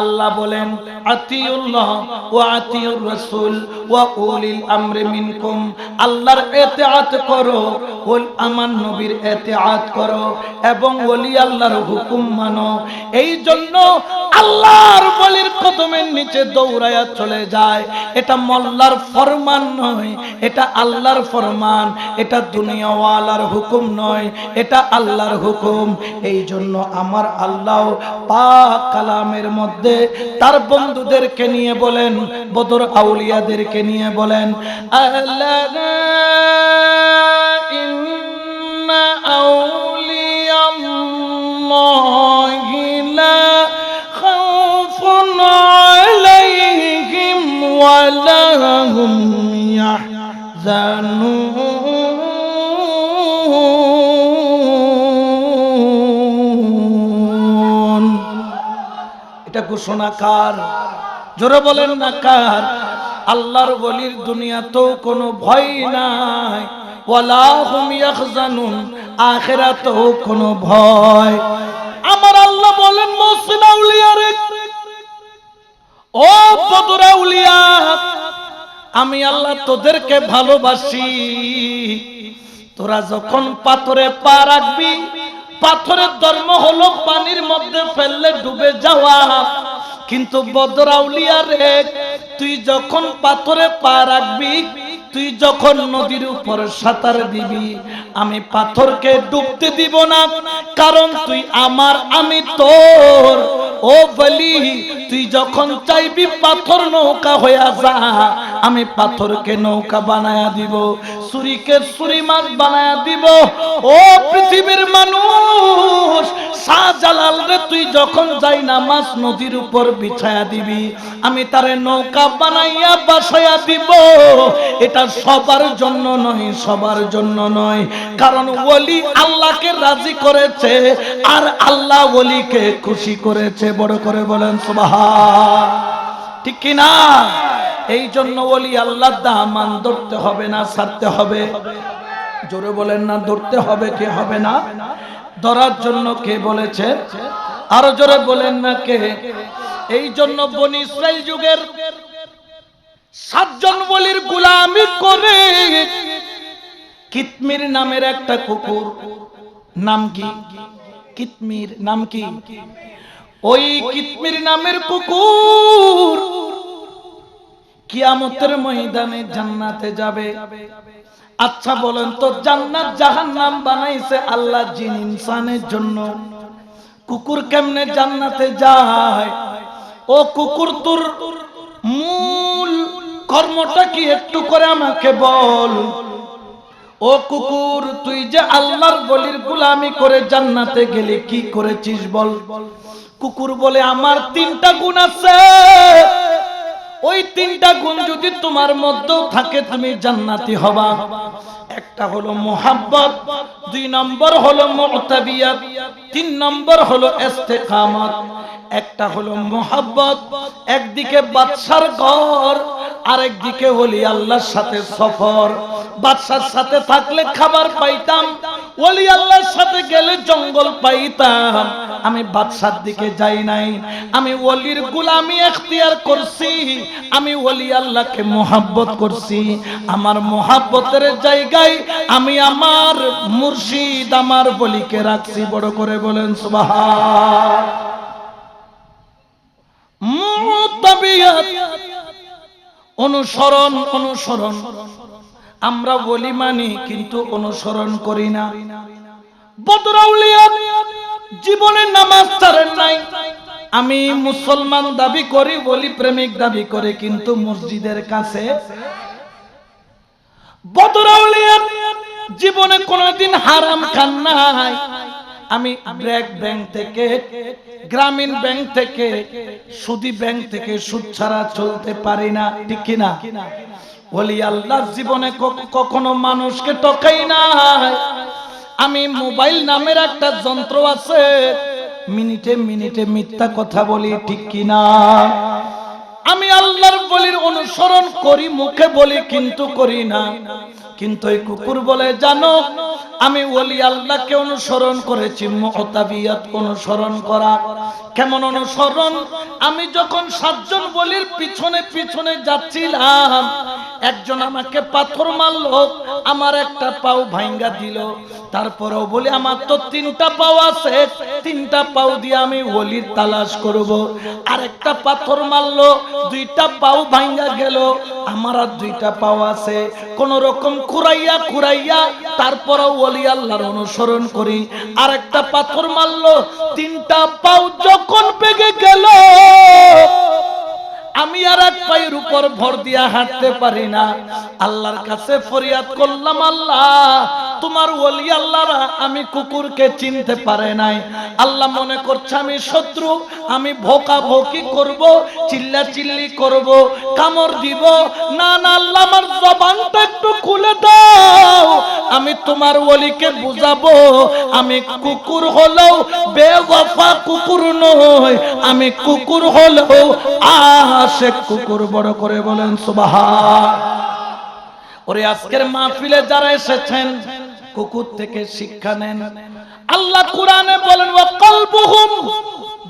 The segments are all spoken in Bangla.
আল্লাহ বলেন, আতিউল্লাহ ও আতিউর রাসূল ওয়া উলিল আমরি মিনকুম। আল্লাহর ইতিআত করো ওল আমার নবীর ইতিআত করো এবং ওলি আল্লাহর হুকুম মানো। এই জন্য আল্লাহর বলির কদমের নিচে দৌড়ায়া চলে যায়। এটা মোল্লার ফরমান নয়, এটা আল্লাহর ফরমান। এটা দুনিয়াওয়ালার হুকুম নয়, এটা আল্লাহর হুকুম। এই জন্য আমার আল্লাহ পাক কালামের মধ্যে তার বন্ধুদেরকে নিয়ে বলেন বদর আউলিয়াদেরকে নিয়ে বলেন আল্লাহ ইন্না আউলিয়াল্লাহি ঘোষণা কার? জোরে বলেন না কার? আল্লাহর বলির নাই। ইয়াহজানুন, আখিরাতেও কোনো ভয়। আউলিয়া, আমি আল্লাহ তোদেরকে ভালোবাসি। তোরা যখন পাথরে পা রাখবি পাথরের ধর্ম হলো পানির মধ্যে ফেললে ডুবে যাওয়া। কিন্তু বদরাউলিয়া রে, তুই যখন পাথরে পা রাখবি, তুই যখন নদীর উপর সাঁতার দিবি, আমি পাথরকে ডুবতে দিব না, কারণ তুই আমার আমি তোর। ও বলি, তুই যখন চাইবি পাথর নৌকা হইয়া যা, আমি পাথরকে নৌকা বানায়া দিব, সুরিকে সুরি মাছ বানায়া দিব। ও পৃথিবীর মানুষ, শাহজালাল রে, তুই যখন যাই না মাছ নদীর উপর বিছায়া দিবি, আমি তারে নৌকা বানাইয়া বাসায়া দিব। এটা সবার জন্য নয়, সবার জন্য নয়। কারণ ওলি আল্লাহকে রাজি করেছে, আর আল্লাহ ওলিকে খুশি করেছে। বড় করে বলেন, সুবহান। ঠিক কি না? এই জন্য ওলি আল্লাহ দামান ধরতে হবে না, ছাড়তে হবে। জোরে বলেন না, ধরতে হবে কে হবে না? ধরার জন্য কে বলেছে? আরও জোরে বলেন না কে? এই জন্য বনি ইসরাইল যুগের সাতজন বলির গুলামি করে কিতমির নামের একটা কুকুর। নাম কি? কিতমির নাম কি? ওই কিতমির নামের কুকুর কিয়ামতের ময়দানে জান্নাতে যাবে। আচ্ছা বলেন তো, জান্নাত জাহান্নাম বানাইছে আল্লাহ জিন ইনসানের জন্য। কুকুর কেমনে জান্নাতে যায়? ও কুকুর তোর মূল কর্মটা কি একটু করে আমাকে বল। ও কুকুর, তুই যে আল্লাহর বলির গুলামি করে জান্নাতে গেলে, কি করেছিস বল? কুকুর বলে, আমার তিনটা গুণ আছে। ওই তিনটা গুণ যদি তোমার মধ্যেও থাকে, তুমি জান্নাতি হবা। একটা হলো মোহাব্বত, দুই নম্বর হলো মুতাবিয়াত, তিন নম্বর হলো ইস্তেকামত। একটা হলো মোহাব্বত, একদিকে বাদশার ঘর আরেকদিকে ওলি আল্লাহর সাথে সফর। বাদশার সাথে থাকলে খাবার পাইতাম, ওলি আল্লাহর সাথে গেলে জঙ্গল পাইতাম। আমি বাদশার দিকে যাই নাই, আমি ওলির গুলামি এখতিয়ার করছি, আমি ওলি আল্লাহকে মোহাব্বত করছি। আমার মোহাব্বতের জায়গায় আমি আমার মুর্শিদ, আমার বলিকে রাখছি। বড় করে বলেন, সুবহান। মুতাবিয়াত অনুসরণ অনুসরণ। আমরা বলি মানি, কিন্তু অনুসরণ করি না। বদরাউলিয়া জীবনে নামাজ ছাড়েন নাই। আমি মুসলমান দাবি করি, বলি প্রেমিক দাবি করে, কিন্তু মসজিদের কাছে। বদরাউলিয়া জীবনে কোনোদিন হারাম খান নাই। আমি ব্র্যাক ব্যাংক থেকে, গ্রামীণ ব্যাংক থেকে, সুদি ব্যাংক থেকে সুদ ছাড়া চলতে পারি না, ঠিক কিনা? বলি আল্লাহ জীবনে কখনো মানুষকে টকাই না আমি মোবাইল নামের একটা যন্ত্র আছে, মিনিটে মিনিটে মিথ্যা কথা বলি, ঠিক কিনা? আমি আল্লাহর বলির অনুসরণ করি, মুখে বলি, কিন্তু করি না। কিন্তু এই কুকুর বলে জানো আমি ওলি আল্লাহকে অনুসরণ করেছি মহতাবিয়াত অনুসরণ করা। কেমন অনুসরণ? আমি যখন সাতজন বলির পিছনে পিছনে যাচ্ছিলাম, একজন আমাকে পাথর মারলো, আমার একটা পাও ভাঙ্গা দিল। তারপরেও বলি, আমার তো তিনটা পাও আছে, তিনটা পাও দিয়ে আমি ওলির তালাশ করব। আর একটা পাথর মারলো, দুইটা পাও ভাঙ্গা গেল, আমার আর দুইটা পাও আছে। কোন রকম কুরাইয়া কুরাইয়া তারপরেও ওলি আল্লাহর অনুসরণ করি। আর একটা পাথর মারলো, তিনটা পাও যখন পেগে গেল আমি আর এক পায়ের উপর ভর দিয়া হাঁটতে পারি না। আল্লাহর কাছে ফরিয়াদ করলাম, আল্লাহ, তোমার ওলি আল্লাহরা আমি কুকুরকে চিনতে পারে নাই। আল্লাহ মনে করছে আমি শত্রু, আমি ভোকা ভোকি করব, চিল্লা চিল্লি করব, কামড় দিব। না না, আল্লাহ, আমার জবানটা একটু খুলে দাও। আমি তোমার ওলিকে বুঝাবো, আমি কুকুর হলেও বেওয়াফা কুকুর নই। আমি কুকুর হলেও আশে কুকুর বড় করে বলেন, সুবহান। ওরে আজকের মাহফিলে যারা এসেছেন, কুকুর থেকে শিক্ষা নেন। আল্লাহ কোরআনে বলেন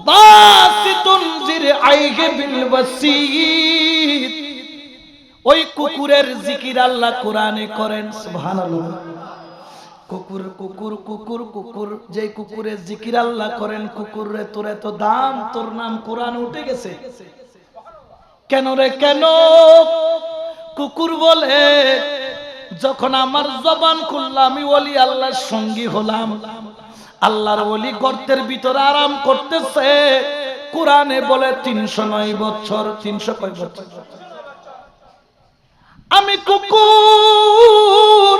বাসিতুন বিল ওয়াসিত। ওই কুকুরের জিকির আল্লাহ কোরআনে করেন, সুবহানাল্লাহ। কুকুর কুকুর কুকুর কুকুর যে কুকুরের জিকির আল্লাহ করেন, কুকুর রে তোর এত দাম, তোর নাম কোরআন উঠে গেছে। কেন রে কেন? কুকুর বলে, যখন আমার জবান খুললাম আমি ওলি আল্লাহর সঙ্গী হলাম। আল্লাহর ওলি গর্তের ভিতরে আরাম করতেছে। কোরআনে বলে, তিনশো নয় বছর, তিনশো কয় বছর? আমি কুকুর,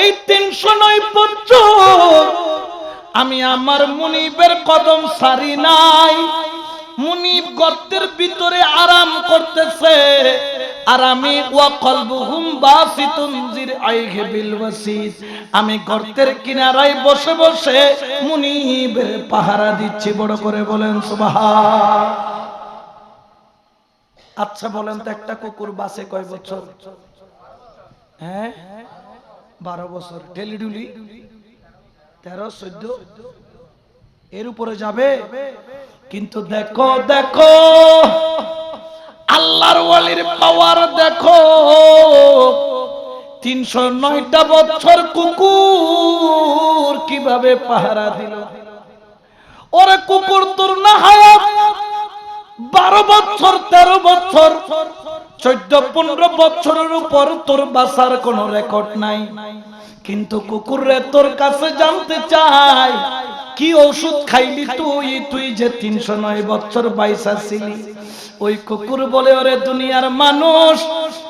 এই তিনশো নয় বছর, আমি আমার মুনিবের কদম সারি নাই। মুনিব গর্তের ভিতরে আরাম করতেছে। আর আমি আমি গর্তের কিনারায় বসে বসে মুনিবের পাহারা দিচ্ছি। বড় করে বলেন, সুবহান। আচ্ছা বলেন তো একটা কুকুর বাসে কয় বছর? হ্যাঁ? বারো বছর। টেলিডুলি তেরো, চোদ্দ? এর উপরে যাবে? কিন্তু দেখো দেখো, আল্লাহর ওয়ালির পাওয়ার দেখো। তিনশো নয়টা বছর কুকুর কীভাবে পাহারা দিল? ওরে কুকুর তোর না হায়াত? বারো বছর, তেরো বছর, চোদ্দ, পনেরো বছরের উপর তোর বাসার কোনো রেকর্ড নাই। কিন্তু কুকুরে তোর কাছে জানতে চাই কি ওষুধ খাইলি তুই? তুই যে তিনশো নয় বছর বাইসা ছিলি ওই কুকুর বলে, ওরে দুনিয়ার মানুষ,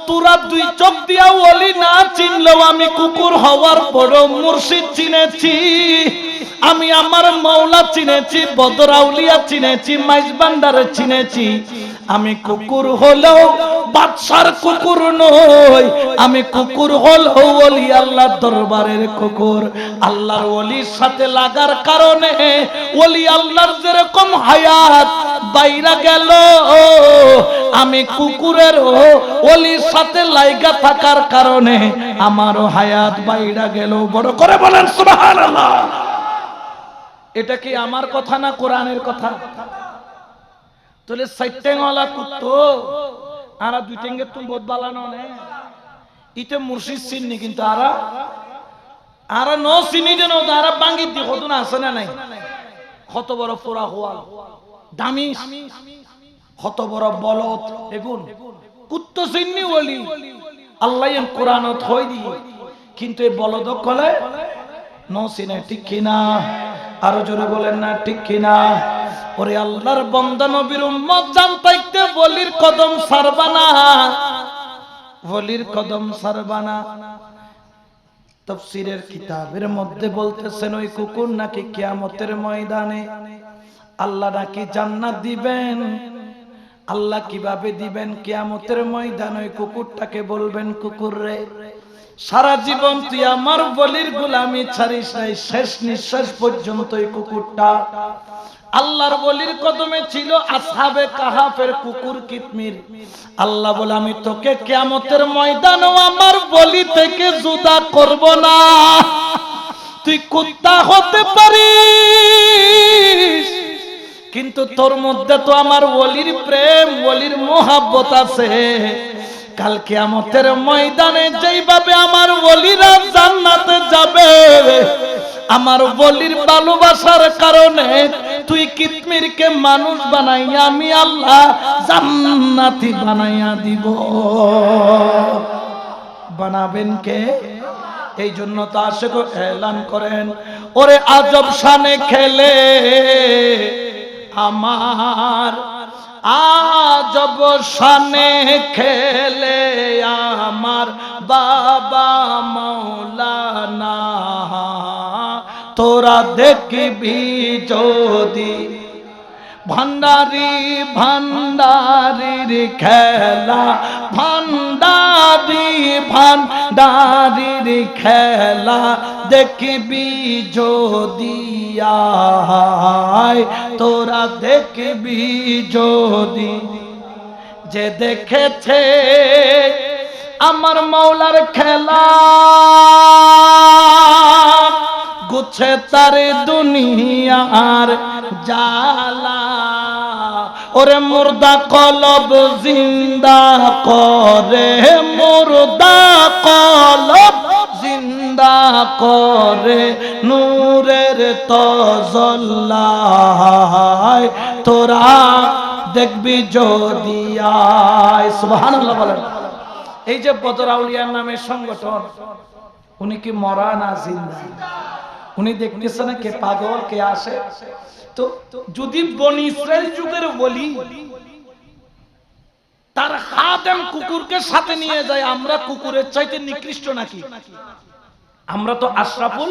তোরা দুই চোখ দিয়া ওলি না চিনলেও আমি কুকুর হওয়ার পরও মুর্শিদ চিনেছি। আমি আমার মাওলা চিনেছি, বদরাউলিয়া চিনেছি মাইজবান্ডার চিনেছি। আমি কুকুর হলেও বাদশার কুকুর নই। আমি কুকুর হলেও ওলি আল্লাহর দরবারের কুকুর। আল্লাহর ওলির সাথে লাগার কারণে ওলি আল্লাহর যেরকম হায়াত বাইরা গেল। আমি কুকুরের ওলির সাথে লাইগা থাকার কারণে আমারও হায়াত বাইরা গেল। বড় করে বলেন, সুবহানাল্লাহ। এটা কি আমার কথা না কোরআনের কথা? তাহলে সাইটেংওয়ালা কুত্তো আরা দুই টেঙ্গে তুমি বোধ বালানো নে। ইতে মুর্শিদ চিননি কিন্তু আরা আরা ন চিনি যেন আরা বাঙ্গি দি কত না, আছে না নাই? কত বড় পোড়া হোয়াল। দামি, কত বড় বলত এগুন কুত্তো চিননি বলি, আল্লাহ কোরআনত হই দি। কিন্তু এই বলদ কলে নো চিনে ঠিক কিনা, আরও জোরে বলেন না, ঠিক কিনা। ওরে আল্লাহর বন্দা নবীর উম্মত জানতাইতে বলির কদম সারবানা বলির কদম সারবানা তফসিরের কিতাবের মধ্যে বলতেছেন, ওই কুকুর নাকি কিয়ামতের ময়দানে আল্লাহ নাকি জান্নাত দিবেন? আল্লাহ কীভাবে দিবেন? কিয়ামতের ময়দান ওই কুকুরটাকে বলবেন, কুকুর রে সারা জীবন তুই আমার বলির গোলামি ছাড়িস নাই, শেষ নিঃশ্বাস পর্যন্ত এই কুকুরটা। আল্লাহর বলির কদমে ছিল আসহাবে কাহাফের কুকুর কিতমির। আল্লাহ বলে, আমি তোকে কিয়ামতের ময়দানও আমার বলি থেকে জুদা করব না। তুই কুত্তা হতে পারিস, কিন্তু তোর মধ্যে তো আমার ওলির প্রেম ওলির মোহাব্বত আছে। কালকে আমাদের ময়দানে যেইভাবে আমার ওলিরা জান্নাতে যাবে, আমার বলির ভালোবাসার কারণে তুই কিতমিরকে মানুষ বানাইয়া আমি আল্লাহ জান্নাতি বানাইয়া দিব। বানাবেন কে? এই জন্য তো আশেক এলান করেন, ওরে আজব শানে খেলে আমার আজব সানে খেলে আমার বাবা মৌলানা। তোরা দেখবি যদি ভান্ডারি, ভান্ডারির খেলা, ভান্ডারি, ভান্ডারির খেলা, দেখবি যদি আয় তোরা দেখবি যদি। যে দেখেছে আমার মৌলার খেলা, গুছে তার দুনিয়ার জালা ওরে মুর্দা কলব জিন্দা করে, মুর্দা কলব জিন্দা করে, নূরের তজল্লায় তোরা দেখবি যদি আয়। সুবহানাল্লাহ বলেন। এই যে বদরাউলিয়ার নামে সংগঠন, উনি কি মরা না জিন্দা? উনি দেখতেছে না কে পাগল, কে আসে? তো যদি বনি ইসরায়েল যুগের বলি তার হাতেম কুকুরকে সাথে নিয়ে যায়, আমরা কুকুরের চাইতে নিকৃষ্ট নাকি? আমরা তো আশরাফুল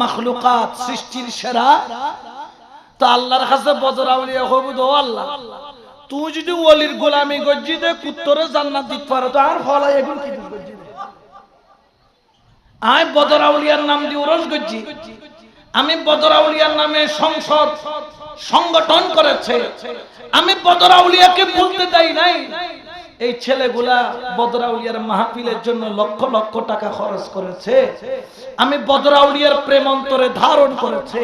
মাখলুকাত, সৃষ্টির সেরা। তো আল্লাহর কাছে বদরাউলিয়া হবু দো আল্লাহ, তুই যদি ওলির গোলামি গজ্জি দে, কুত্তরে জান্নাত দিতে পারো, তো আর ফলাই এগুলো কি গজ্জি দে? আয় বদরাউলিয়ার নাম দিয়ে উরস গজ্জি। আমি বদরাউলিয়ার নামে সংসদ সংগঠন করেছে। আমি বদরাউলিয়াকে বলতে দেই নাই। এই ছেলেগুলা বদরাউলিয়ার মাহফিলের জন্য লক্ষ লক্ষ টাকা খরচ করেছে। আমি বদরাউলিয়ার প্রেম অন্তরে ধারণ করেছে।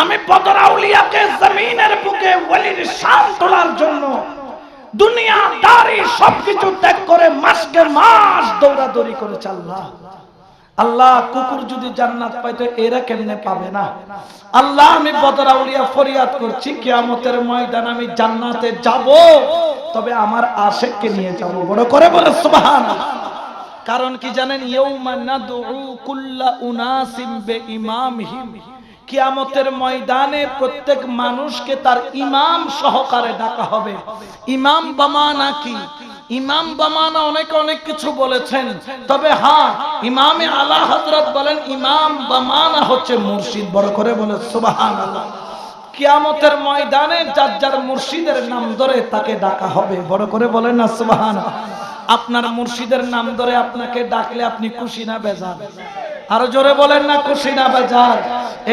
আমি বদরাউলিয়াকে জমিনের বুকে ওলির শান তোলার জন্য দুনিয়াদারি সবকিছু ত্যাগ করে মাসকে মাস দৌড়াদৌড়ি করেছে আল্লাহ। আল্লাহ কুকুর যদি জান্নাত পায় তো এরা কেমনে পাবে না? আল্লাহ, আমি বদরাউলিয়া ফরিয়াদ করছি, কিয়ামতের ময়দান আমি জান্নাতে যাব। তবে আমার আশেককে নিয়ে যাব। বড় করে বলে সুবহান কারণ কি জানেন ইয়ৌমা নাদউ কুল্লা উনাসিম বিইমামহিম। কিয়ামতের ময়দানে প্রত্যেক মানুষকে তার ইমাম সহকারে ডাকা হবে। ইমাম বামানা কি ইমাম বামানা অনেক অনেক কিছু বলেছেন। তবে হ্যাঁ ইমামে আলা হজরত বলেন, ইমাম বামানা হচ্ছে মুর্শিদ। বড় করে বলে সুবহানাল্লাহ। কিয়ামতের ময়দানে যার যার মুর্শিদের নাম ধরে তাকে ডাকা হবে। বড় করে বলেন না সুবাহান আপনার মুর্শিদের নাম ধরে আপনাকে ডাকলে আপনি খুশি না, বেজার। আরও জোরে বলেন না, খুশি না, বেজার।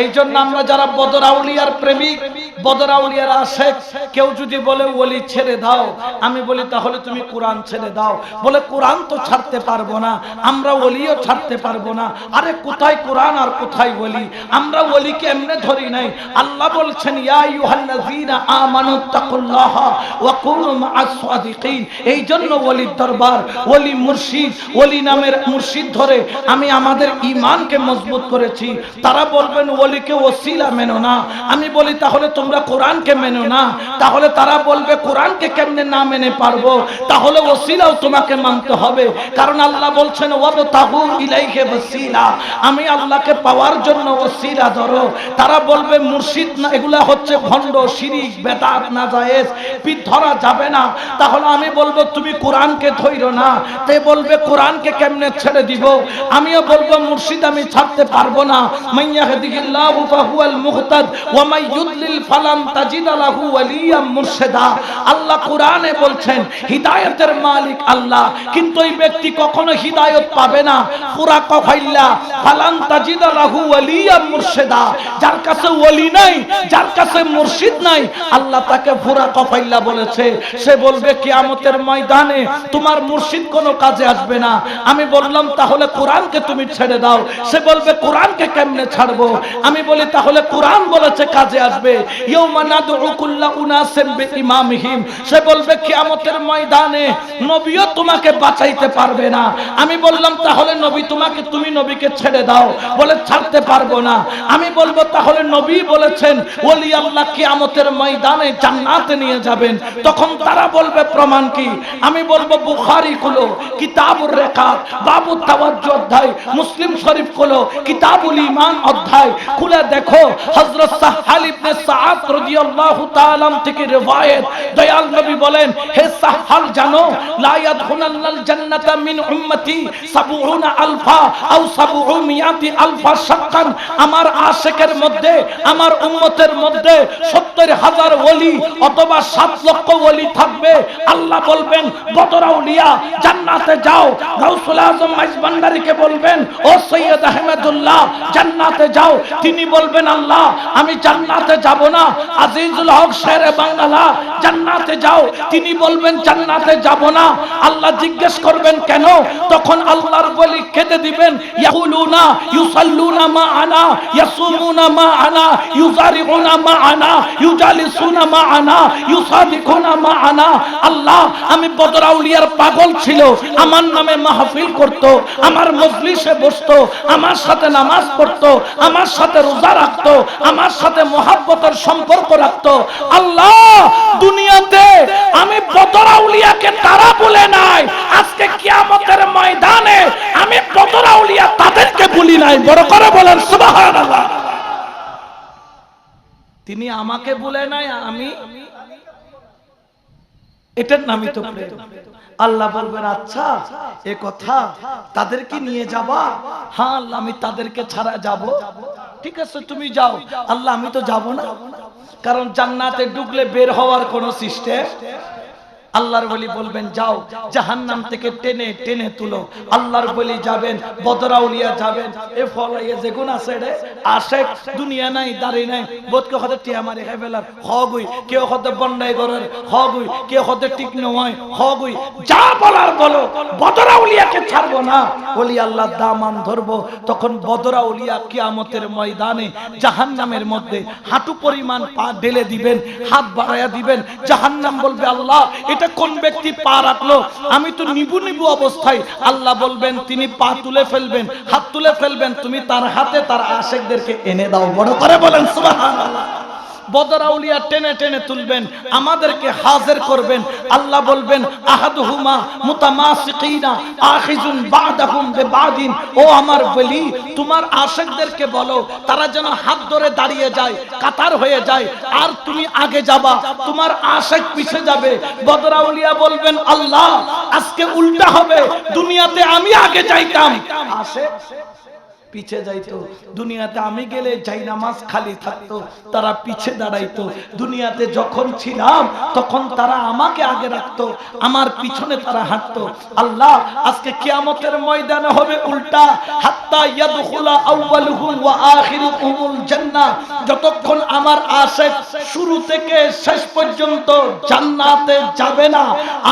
এই জন্য আমরা যারা বদরাউলিয়ার প্রেমিক, বদরাউলিয়ার আশেক, কেউ যদি বলে, ওলি ছেড়ে দাও। আমি বলি, তাহলে তুমি কোরআন ছেড়ে দাও। বলে, কোরআন তো ছাড়তে পারব না, আমরা ওলিও ছাড়তে পারব না। আরে, কোথায় কোরআন আর কোথায় ওলি? আমরা ওলিকে এমনি ধরি নাই। আল্লাহ বলছেন, ইয়া আইয়ুহাল্লাযীনা আমানু তাকুল্লাহ ওয়া কুনু মা'আস সাদিকিন। এই জন্য ওলির দরবার, ওলি মুর্শিদ, ওলি নামের মুর্শিদ ধরে আমি আমাদের ইমানকে মজবুত করেছি, তারা বলবেন, ওলিকে ওসিলা মেনো না। আমি বলি, তাহলে তোমরা কোরআনকে মেনো না। তাহলে তারা বলবে, কোরআনকে কেমনে না মেনে পারব? তাহলে ওসিলাও তোমাকে মানতে হবে। কারণ আল্লাহ বলছেন ওয়াবতাহু ইলাইহি ওয়াসিলা। আমি আল্লাহকে পাওয়ার জন্য ওসিলা ধরো। তারা বলবে, মুর্শিদ না, এগুলা হচ্ছে ভণ্ড, শিরিক, বেদাত, না জায়েজ, পিঠ ধরা যাবে না। তাহলে আমি বলব, তুমি কোরআনকে ধইরো না। তে বলবে, কোরআনকে কেমনে ছেড়ে দিব? আমিও বলব, মুর্শিদ আমি ছাড়তে পারব না। মাইয়াহদিহিল্লাহু ফাহুয়াল মুহতাদ, ওয়া মাই ইউদলিল লাহু ওয়ালিয়াম মুরশিদা। আল্লাহ কোরআনে বলছেন, হিদায়াতের মালিক আল্লাহ। কিন্তু এই ব্যক্তি কখনো হিদায়াত পাবে না। পুরা কফাইল্লা লাহু ওয়ালিয়াম মুরশিদা। যার কাছে ওলি নাই, যার কাছে মুর্শিদ নাই, আল্লাহ তাকে পুরা কফাইল্লা বলেছে। সে বলবে, কিয়ামতের ময়দানে তোমার মুর্শিদ কোনো কাজে আসবে না। আমি বললাম, তাহলে কোরআনকে তুমি ছেড়ে দাও। সে বলবে, কোরআনকে কেমনে ছাড়বো? আমি বলি, তাহলে কোরআন বলেছে কাজে আসবে। সে বলবে, কিয়ামতের ময়দানে নবীও তোমাকে বাঁচাইতে পারবে না। আমি বললাম, তাহলে নবী তোমাকে, তুমি নবীকে ছেড়ে দাও। বলে, ছাড়তে পারব না। আমি বলব, তাহলে নবী বলেছেন, ওলি আল্লাহ কিয়ামতের ময়দানে জান্নাতে নিয়ে যাবেন। তখন তারা বলবে, প্রমাণ কি? আমি বলব, বুখারি খুলো, কিতাবুর রেখা বাবু তাওয়াজ্জু অধ্যায়, মুসলিম শরীফ খুলো, কিতাবুল ঈমান অধ্যায় খুলে দেখো, হযরত সাহাল ইবনে সাআদ রাদিয়াল্লাহু তাআলা থেকে riwayat দয়াল নবী বলেন, হে সাহাল, জানো, লা ইয়াদখুলাল জান্নাতা মিন উম্মতি 70 আলফা আও 700 আলফা শাক্কান। আমার আশিকের মধ্যে, আমার উম্মতের মধ্যে 70 হাজার ওলি অথবা 7 লক্ষ ওলি থাকবে। আল্লাহ বলবেন বদর আউলিয়া জান্নাতে যাও। গাউসুল আজম মাইজবান্ডারিকে বলবেন, ও সৈয়দ আহমেদুল্লাহ, জান্নাতে যাও। তিনি বলবেন, আল্লাহ, আমি জান্নাতে যাব না। আজিজুল হক শেরে বাংলা জান্নাতে যাও। তিনি বলবেন, জান্নাতে যাব না। আল্লাহ জিজ্ঞেস করবেন, কেন? তখন আল্লাহর বলি কেঁদে দিবেন, ইয়াকুলুনা ইউসাল্লুনা মা আনা ইয়াসুমুনা মা আনা ইউজারিউনা মা আনা ইউজালিসুনা মা আনা ইউসাদিকুনা মা আনা আল্লাহ, আমি বদর আউলিয়ার পাগল ছিল। আমার নামে মাহফিল করত, আমার মজলিসে বসতো আমার সাথে নামাজ পড়তো, আমার সাথে রোজা রাখতো, আমার সাথে মহাব্বতের সম্পর্ক রাখতো। আল্লাহ, দুনিয়াতে আমি বদর আউলিয়াকে তারা বলে নাই। আজকে কিয়ামতের ময়দানে আমি বদর আউলিয়া তাদেরকে বলি নাই। বড় করে বলেন, সুবহানাল্লাহ। তিনি আমাকে বলে নাই, আমি এটার নামই তো প্রেম। আল্লাহ বলবেন আচ্ছা এ কথা তাদেরকে নিয়ে যাবা? হ্যাঁ আল্লাহ, আমি তাদেরকে ছাড়া যাব। ঠিক আছে, তুমি যাও। আল্লাহ, আমি তো যাব না। কারণ জান্নাতে ঢুকলে বের হওয়ার কোন সিস্টেম আল্লাহর বলি বলবেন, যাও, জাহান্নাম থেকে টেনে টেনে তুলো। আল্লাহর বলি যাবেন, বদরাউলিয়া যাবেন। এ ফলাইয়ে যেগুন আছে রে। আশেক, দুনিয়া নাই, দাঁড়ি নাই। বোধকে হতে টিয়া মারি খাই ফেলার। হগুই কেউ হতে বন্ডাই করার হগুই কেউ হতে ঠিক নয় হগুই যা বলার বলো। বদরাউলিয়াকে ছাড়বো না। বলি, আল্লাহ দামান ধরবো। তখন বদরাউলিয়া কিয়ামতের ময়দানে, জাহান্নামের মধ্যে হাঁটু পরিমাণ পা ঢেলে দিবেন, হাত বাড়াইয়া দিবেন। জাহান্নাম বলবে, আল্লাহ এটা কোন ব্যক্তি পা রাখল? আমি তো নিবু নিবু অবস্থায় আল্লাহ বলবেন, তিনি পা তুলে ফেলবেন, হাত তুলে ফেলবেন, তুমি তার হাতে তার আশেকদেরকে এনে দাও। বড় করে বলেন, সুবহানাল্লাহ। বদরাউলিয়া টেনে টেনে তুলবেন, আমাদেরকে হাজির করবেন। আল্লাহ বলবেন, আহাদুহুমা মুতামাসিকিনা আখিজুন বাদাহুম বিবাদিন। ও আমার বলি, তোমার আশিকদেরকে বলো, তারা যেন হাত ধরে দাঁড়িয়ে যায়, কাতার হয়ে যায়, আর তুমি আগে যাবা, তোমার আশিক পিছে যাবে। বদরাউলিয়া বলবেন, আল্লাহ, আজকে উল্টা হবে, দুনিয়াতে আমি আগে যাইতাম। আশিক পিছে যাইতো। দুনিয়াতে আমি গেলে যাই নামাজ খালি থাকতো, তারা পিছে দাঁড়াইতো। দুনিয়াতে যখন ছিলাম, তখন তারা আমাকে আগে রাখতো, আমার পিছনে তারা হাঁটতো। আল্লাহ, আজকে কিয়ামতের ময়দানে হবে উল্টা। হাত্তা ইয়াদখুলা আউয়ালুহুম ওয়া আখিরুহুমুল জান্নাহ। যতক্ষণ আমার আশেক শুরু থেকে শেষ পর্যন্ত জান্নাতে যাবে না,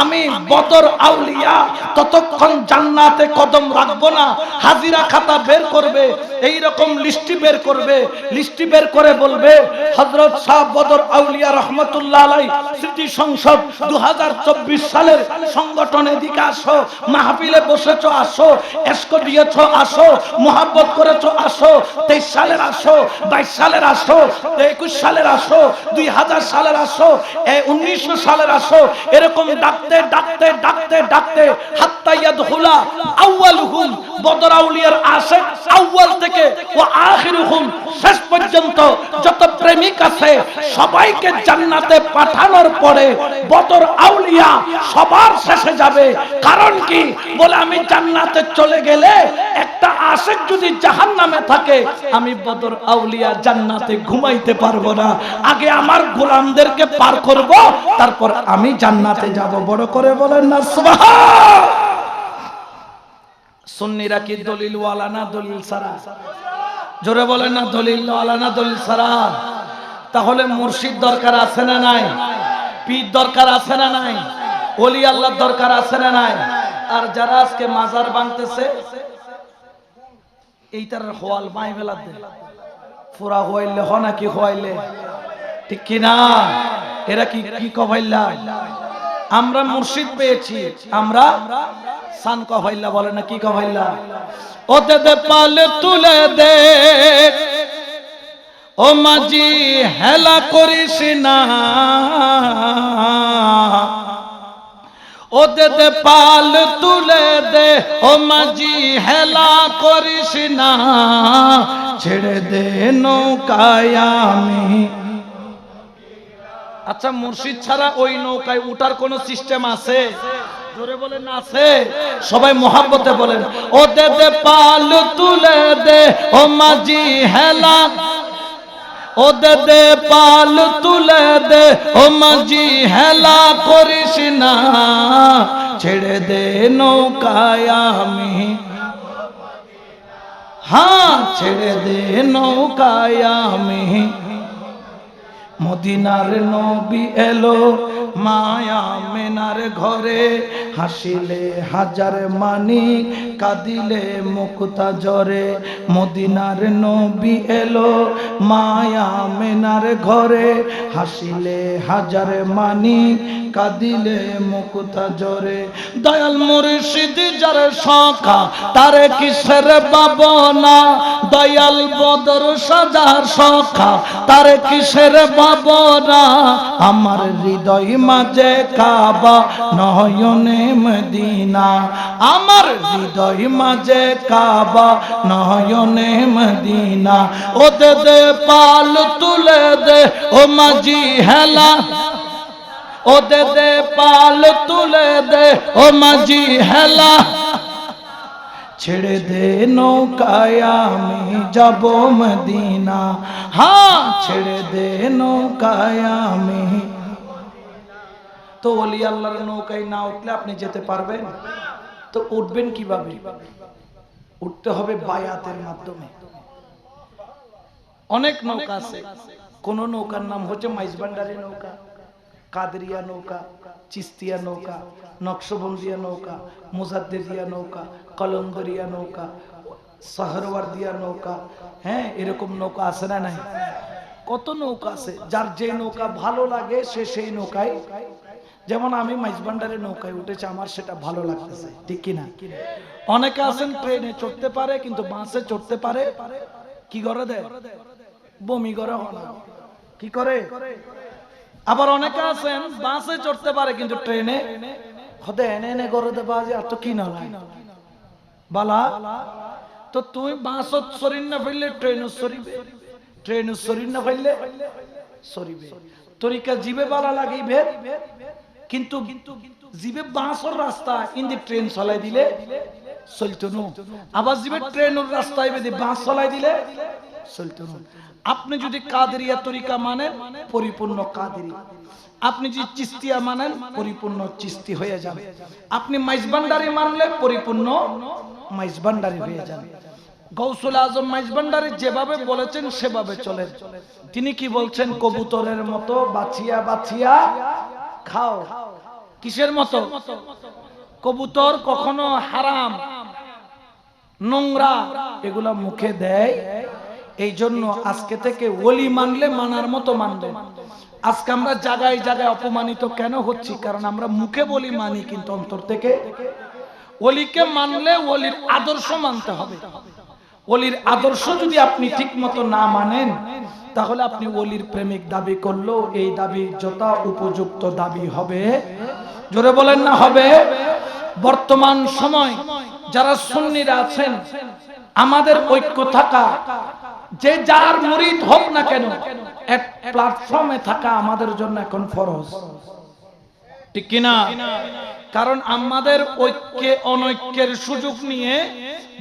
আমি বদর আউলিয়া, ততক্ষণ জান্নাতে কদম রাখব না। হাজিরা খাতা বের করবে এই রকম লিস্টি বের করবে, লিস্টি বের করে বলবে, হযরত শাহ বদর আউলিয়া রহমাতুল্লাহ আলাই, স্মৃতি সংসদ 2024 সালের সংগঠনে দিকে আসো, মাহফিলে বসেছো, আসো এসকো দিয়েছ, আসো, মোহাব্বত করেছ, আসো 23 সালের আসো 22 সালের আসো 21 সালের আসো 2000 সালের আসো এই 1900 সালের আসো, এরকম ডাকতে ডাকতে ডাকতে ডাকতে হাত্তা ইয়াদখুলা আউয়ালুহুম বদর আউলিয়ার আশেক আউয়াল থেকে ও আখিরুহুম, শেষ পর্যন্ত যত প্রেমিক আছে, সবাইকে জান্নাতে পাঠানোর পরে বদর আউলিয়া সবার শেষে যাবে। কারণ কি? বলে আমি জান্নাতে চলে গেলে একটা আশেক যদি জাহান্নামে থাকে, আমি বদর আউলিয়া জান্নাতে ঘুমাইতে পারব না। আগে আমার গোলামদেরকে পার করব, তারপর আমি জান্নাতে যাব। বড় করে বলেন না, সুবহান! সুন্নিরা কি দলিল ওয়ালা না দলিল সারা জোরে বলেন না দলিল ওয়ালা না দলিল সারা তাহলে মুর্শিদ দরকার আছে না নাই? পীর দরকার আছে না নাই? ওলি আল্লাহর দরকার আছে না নাই? আর যারা আজকে মাজার বাঁধতেছে এই তার হোয়াল মাই মেলা দে ফুরা হইলে হ নাকি হইলে ঠিক কি না? এরা কি কি কভাইলা আমরা মুর্শিদ পেয়েছি, আমরা সান কভাইল্লা বলে না, কি কভাইল্লা ওতে দে পালে তুলে দে। ও মাঝি, হেলা করিস না। ও দে দে পাল তুলে দে। ও মাঝি, হেলা করিস না। ছেড়ে দে নৌকায় আমি। আচ্ছা মুর্শিদ ছাড়া ওই নৌকায় উঠার কোন সিস্টেম আছে? সবাই মহাব্বতে বলেন, ও দে পাল তুলে দে, ও মাঝি হেলা। ও দে দে পাল তুলে দে, ও মাঝি হেলা করিস না। ছেড়ে দে নৌকায় আমি। হ্যাঁ ছেড়ে দে নৌকায় আমি। মদিনার নবী এলো, মায়া মেনার ঘরে হাসিলে হাজার মানি, কাঁদিলে মুক্তা জরে মদিনার নবী এলো, মায়া মেনার ঘরে হাসিলে হাজার মানি, কাঁদিলে মুক্তা জরে দয়াল মুর্শিদ যার সখা তারে কিসের বাবনা দয়াল বদর সাজার সখা তারে কিসের বাবনা আমার হৃদয় মাঝে কাবা নয়নে মদিনা। আমার হৃদয় মাঝে কাবা নয়নে মদিনা। ও দে দে পাল তুলে দে ও মাঝি হেলা। ও দে দে পাল তুলে দে ও মাঝি হেলা। ছেড়ে দে নৌকায় আমি যাব মদিনা। হ্যাঁ ছেড়ে দে নৌকায় আমি তো ওলি আল্লাহর নৌকায় না উঠলে আপনি যেতে পারবেন? তো উঠবেন কীভাবে? উঠতে হবে বায়াতের মাধ্যমে। অনেক নৌকা আছে। কোন নৌকার নাম হচ্ছে মাইজবান্ডারি নৌকা কাদরিয়া নৌকা চিস্তিয়া নৌকা নকশবন্দিয়া নৌকা মুজাদ্দিদিয়া নৌকা কলঙ্গরিয়া নৌকা সাহরওয়ার্দিয়া নৌকা হ্যাঁ এরকম নৌকা আছে না নাই? কত নৌকা আছে, যার যে নৌকা ভালো লাগে সে সেই নৌকায় যেমন আমি মাইজবান্ডারে নৌকায় উঠেছি, আমার সেটা ভালো লাগতেছে, ঠিক কিনা? অনেকে আছেন ট্রেনে চড়তে পারে, কিন্তু বাসে চড়তে পারে। কি করে দেয়? বমি করে কি করে? আবার অনেকে আছেন বাসে চড়তে পারে, কিন্তু ট্রেনে হতে এনে এনে করে দেবা যে এত কি না বালা, তো তুই বাসত শরীর না ফেললে ট্রেন সরিবে। ট্রেন শরীর না ফেললে সরিবে। তরিকা জিবে বালা লাগিবে, কিন্তু জিবে বাঁশর রাস্তা ইন্দি ট্রেন চলাই দিলে চলতো আবার জিবে ট্রেনের রাস্তায় বেঁধে বাঁশ চলাই দিলে চলতো আপনি যদি কাদেরিয়া তরিকা মানেন পরিপূর্ণ কাদেরি। আপনি যদি চিস্তিয়া মানেন পরিপূর্ণ চিস্তি হয়ে যাবে আপনি মাইজবান্ডারি মানলে পরিপূর্ণ মাইজবান্ডারি হয়ে যাবে গৌসুল আজম মাইজবান্ডারি যেভাবে বলেছেন সেভাবে চলেন। তিনি কি বলছেন কবুতরের মতো বাছিয়া বাছিয়া খাও কিসের মতো? কবুতর কখনো হারাম নোংরা। এগুলা মুখে দেয়। এই জন্য আজকে থেকে ওলি মানলে মানার মতো মানবে। আজকে আমরা জায়গায় জায়গায় অপমানিত কেন হচ্ছি? কারণ আমরা মুখে বলি মানি কিন্তু অন্তর থেকে ওলিকে মানলে ওলির আদর্শ মানতে হবে। ওলির আদর্শ যদি আপনি ঠিক মতো না মানেন তাহলে আপনি ওলির প্রেমিক দাবি করলেও এই দাবি যথা উপযুক্ত দাবি হবে। জোরে বলেন না হবে। বর্তমান সময় যারা সুন্নিরা আছেন আমাদের ঐক্য থাকা যে যার মুরিদ হোক না কেন, এক প্ল্যাটফর্মে থাকা আমাদের জন্য এখন ফরজ। ঠিক কিনা? কারণ আমাদের ঐক্যে অনৈক্যের সুযোগ নিয়ে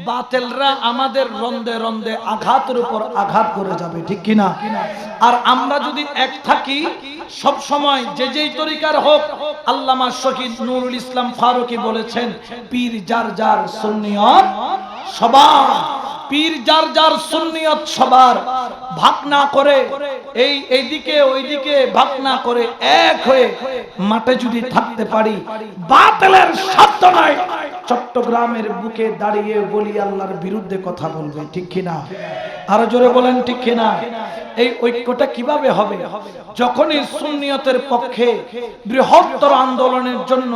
বাতেলরা আমাদের রন্দে রন্দে আঘাতের উপর আঘাত করে যাবে, ঠিক কিনা? আর আমরা যদি এক থাকি, সব সময় যে যেই তরিকার হোক, আল্লামা শহীদ নুরুল ইসলাম ফারুকি বলেছেন, পীর যার যার সুন্নিয়ত সবার, পীর যার যার সুন্নিয়ত সবার, ভাগ না করে, এই এইদিকে ওইদিকে ভাগ না করে এক হয়ে মাঠে যদি থাকতে পারি, বাতিলের সাধ্য নাই চট্টগ্রামের বুকে দাঁড়িয়ে বলি আল্লাহর বিরুদ্ধে কথা বলবে, ঠিক কিনা? আরও জোরে বলেন, ঠিক কিনা? এই ঐক্যটা কীভাবে হবে? যখনই সুন্নিয়তের পক্ষে বৃহত্তর আন্দোলনের জন্য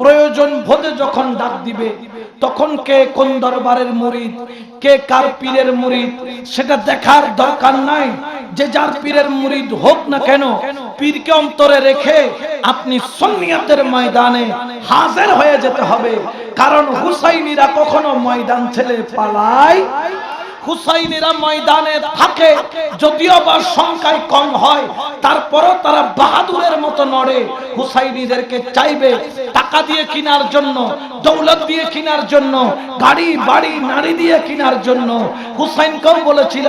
প্রয়োজন বোধে যখন ডাক দিবে, তখন কে কোন দরবারের মুরিদ, কে কার পীরের মুরিদ, সেটা দেখার দরকার নাই। যে যার পীরের মুরিদ হোক না কেন পীরকে অন্তরে রেখে আপনি সন্নিয়াতের ময়দানে হাজির হয়ে যেতে হবে। কারণ হুসাইনিরা কখনো ময়দান ছেড়ে পালায় হুসাইনেরা ময়দানে থাকে যদিও বা সংখ্যায় কম হয় তারপরও তারা বাহাদুরের মতো নড়ে হুসাইনিদেরকে চাইবে টাকা দিয়ে কেনার জন্য দৌলত দিয়ে কেনার জন্য গাড়ি বাড়ি নারী দিয়ে কেনার জন্য হুসাইনকেও বলেছিল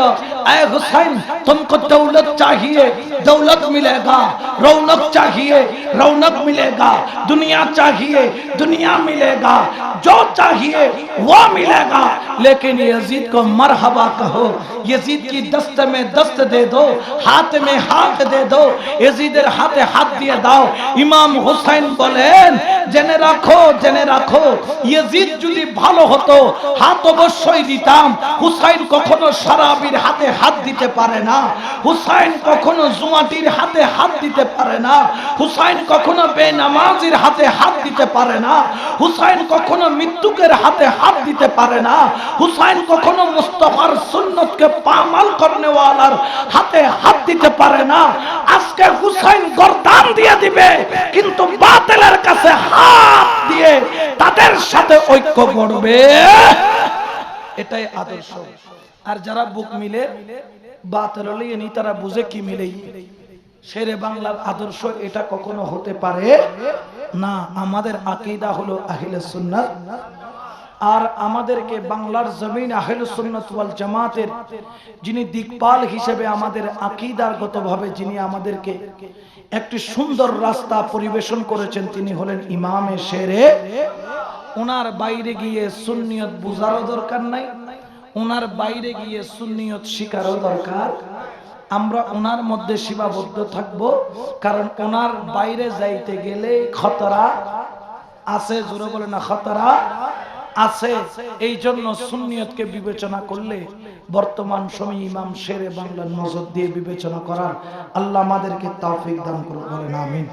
এ হুসাইন तुमको दौलत चाहिए दौलत मिलेगा रौनक चाहिए रौनक मिलेगा दुनिया चाहिए दुनिया मिलेगा जो चाहिए वो मिलेगा लेकिन यजीद को मरहबा कहो, यजीद की दस्त में दस्त दे दो, हाथ में हाथ दे दो यजीদের হাতে হাত দিয়ে দাও ইমাম হোসেন বলেন জেনে রাখো জেনে রাখো ইয়াজিদ যদি ভালো হতো হাত অবশ্যই দিতাম। হুসাইন কখনো সারাবির হাতে হাত দিতে পারে না। হুসাইন কখনো জুমাটির হাতে হাত দিতে পারে না। হুসাইন কখনো বেনামাজির হাতে হাত দিতে পারে না। হুসাইন কখনো মৃত্যুকের হাতে হাত দিতে পারে না। হুসাইন কখনো মুস্তফা মুস্তফার সুন্নতকে পামাল করনে ওয়ালার হাতে হাত দিতে পারে না। আজকে হুসাইন গরদান দিয়ে দিবে, কিন্তু বাতিলের কাছে হাত দিয়ে তাদের সাথে ঐক্য করবে এটাই আদর্শ। আর যারা বুক মিলে, বাতিল নি তারা বুঝে কি মিলেই শেরে বাংলার আদর্শ এটা কখনো হতে পারে না। আমাদের আকীদা হলো আহলে সুন্নাত। আর আমাদেরকে বাংলার জমিন আহলে সুন্নাত জামাতের যিনি দিকপাল হিসেবে আমাদের আকীদারগতভাবে যিনি আমাদেরকে একটি সুন্দর রাস্তা পরিবেশন করেছেন, তিনি হলেন ইমামে শেরে। ওনার বাইরে গিয়ে সুন্নিয়ত বুঝারও দরকার নাই, ওনার বাইরে গিয়ে সুন্নিয়ত শিকারও দরকার। আমরা ওনার মধ্যে সীমাবদ্ধ থাকব, কারণ ওনার বাইরে যাইতে গেলে খতরা আছে, জোরে বলে না, খতরা। আছে। এই জন্য সুন্নিয়তকে বিবেচনা করলে বর্তমান সময় ইমাম শেরে বাংলার নজর দিয়ে বিবেচনা করার আল্লাহ আমাদেরকে তাফিক দান করুন বলেন আমিন।